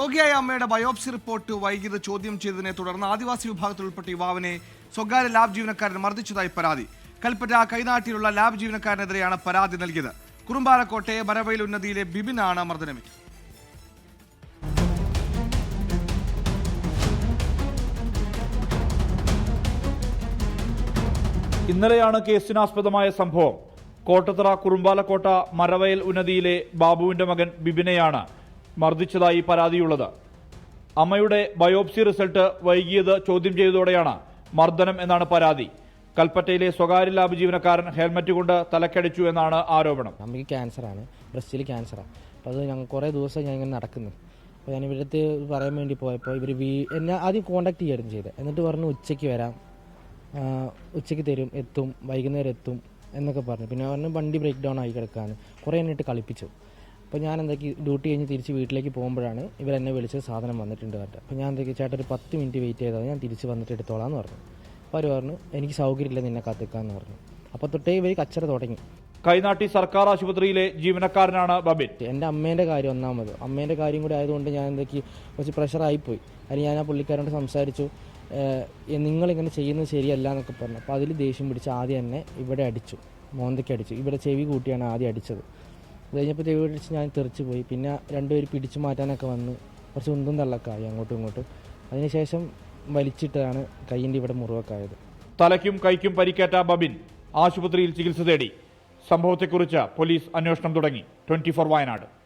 രോഗിയായ അമ്മയുടെ biopsy report വൈകിയത് ചോദ്യം ചെയ്തതിനെ തുടർന്ന് ആദിവാസി വിഭാഗത്തിൽ ഉൾപ്പെട്ട യുവാവിനെ സ്വകാര്യ ലാബ് ജീവനക്കാരൻ മർദ്ദിച്ചതായി പരാതി. കൽപ്പറ്റ കൈനാട്ടിലുള്ള ലാബ് ജീവനക്കാരനെതിരെയാണ് പരാതി നൽകിയത്. കുറുമ്പാലക്കോട്ടെ മരവയിൽ ഉന്നതിയിലെ ബിബിനാണ് മർദ്ദനമേറ്റത്. ഇന്നലെയാണ് കേസിനാസ്പദമായ സംഭവം. കോട്ടത്തറ കുറുമ്പാലക്കോട്ട മരവയൽ ഉന്നതിയിലെ ബാബുവിന്റെ മകൻ ബിബിനെയാണ് മർദ്ദിച്ചതായി പരാതിയുള്ളത്. അമ്മയുടെ ബയോപ്സി റിസൾട്ട് വൈകിയത് ചോദ്യം ചെയ്തതോടെയാണ് മർദ്ദനം എന്നാണ് പരാതി. കൽപ്പറ്റയിലെ സ്വകാര്യ ലാബ് ജീവനക്കാരൻ ഹെൽമറ്റ് കൊണ്ട് തലക്കടിച്ചു എന്നാണ് ആരോപണം. അമ്മയ്ക്ക് ക്യാൻസറാണ് ബ്രസ്റ്റിൽ ക്യാൻസറാണ് അപ്പോൾ അത് ഞങ്ങൾ കുറേ ദിവസം ഞാൻ ഇങ്ങനെ നടക്കുന്നു. അപ്പോൾ ഞാൻ ഇവിടുത്തെ പറയാൻ വേണ്ടി പോയപ്പോൾ ഇവർ വീ എന്നെ ആദ്യം കോൺടാക്ട് ചെയ്യായിരുന്നു ചെയ്തത്. എന്നിട്ട് പറഞ്ഞു ഉച്ചയ്ക്ക് വരാം. ഉച്ചയ്ക്ക് തരും എത്തും വൈകുന്നേരം എത്തും എന്നൊക്കെ പറഞ്ഞു. പിന്നെ പറഞ്ഞു വണ്ടി ബ്രേക്ക് ഡൗൺ ആയി കിടക്കാണ് കുറേ എന്നിട്ട് കളിപ്പിച്ചു. അപ്പോൾ ഞാൻ എന്താക്കി ഡ്യൂട്ടി കഴിഞ്ഞ് തിരിച്ച് വീട്ടിലേക്ക് പോകുമ്പോഴാണ് എന്നെ വിളിച്ച് സാധനം വന്നിട്ടുണ്ട് പറഞ്ഞിട്ട് അപ്പോൾ ഞാൻ എന്താക്കി ചേട്ടൻ ഒരു പത്ത് മിനിറ്റ് വെയിറ്റ് ചെയ്താൽ ഞാൻ തിരിച്ച് വന്നിട്ട് എടുത്തോളാം എന്ന് പറഞ്ഞു. അപ്പോൾ അവർ പറഞ്ഞു എനിക്ക് സൗകര്യമില്ല നിന്നെ കാത്തിക്കാന്ന് പറഞ്ഞു. അപ്പോൾ തൊട്ടേ ഇവർ കച്ചറ തുടങ്ങി. കൈനാട്ടി സർക്കാർ ആശുപത്രിയിലെ ജീവനക്കാരനാണ് ബബിൻ. എന്റെ അമ്മേന്റെ കാര്യം ഒന്നാമത്. അമ്മേന്റെ കാര്യം കൂടി ആയതുകൊണ്ട് ഞാൻ എന്താക്കി കുറച്ച് പ്രഷറായിപ്പോയി അതിന് ഞാൻ ആ പുള്ളിക്കാരോട് സംസാരിച്ചു നിങ്ങളിങ്ങനെ ചെയ്യുന്നത് ശരിയല്ല എന്നൊക്കെ പറഞ്ഞു. അപ്പോൾ അതിൽ ദേഷ്യം പിടിച്ച് ആദ്യം എന്നെ ഇവിടെ അടിച്ചു. മോന്തയ്ക്ക് അടിച്ചു. ഇവിടെ ചെവി കൂട്ടിയാണ് ആദ്യം അടിച്ചത്. അത് കഴിഞ്ഞപ്പോൾ ദൈവം പിടിച്ച് ഞാൻ തെറിച്ച് പോയി. പിന്നെ രണ്ടുപേർ പിടിച്ചു മാറ്റാനൊക്കെ വന്ന് കുറച്ച് ഉന്തും തള്ളൊക്കെ ആയി അങ്ങോട്ടും ഇങ്ങോട്ടും. അതിനുശേഷം വലിച്ചിട്ടാണ് കൈയിന്റെ ഇവിടെ മുറിവൊക്കെ ആയത്. തലയ്ക്കും കൈക്കും പരിക്കേറ്റ ബബിൻ ആശുപത്രിയിൽ ചികിത്സ തേടി. സംഭവത്തെക്കുറിച്ച് പോലീസ് അന്വേഷണം തുടങ്ങി. ട്വന്റി വയനാട്.